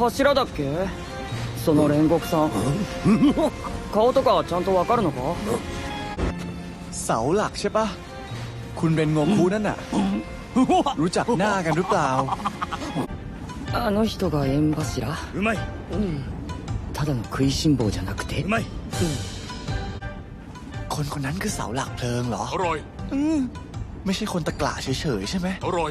柱だっけその煉獄さん顔とかちゃんとわかるのか เสาหลักใช่ปะ คุณเรนโงคูนั่นน่ะ รู้จักหน้ากันหรือเปล่า あの人が縁柱うまいただの食いしん坊じゃなくてうまい คนคนนั้นคือเสาหลักเพลิงเหรอ อร่อย ไม่ใช่คนตะกละเฉยๆใช่ไหม อร่อย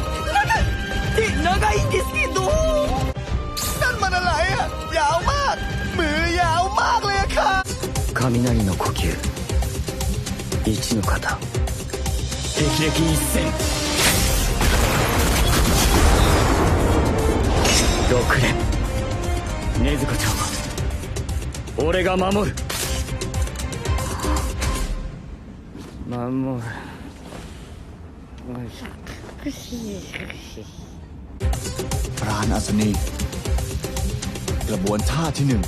雷の呼吸一の型霹靂一閃六連禰豆子ちゃんは俺が守る守る ปราณอัศนี กระบวนท่าที่หนึ่ง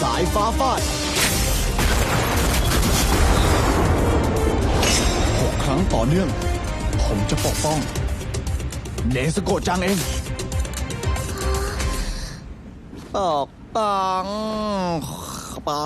สายฟ้าฟาด รั้งต่อเนื่อง ผมจะปกป้อง เนสโกะจังเอง ปกป้องป้า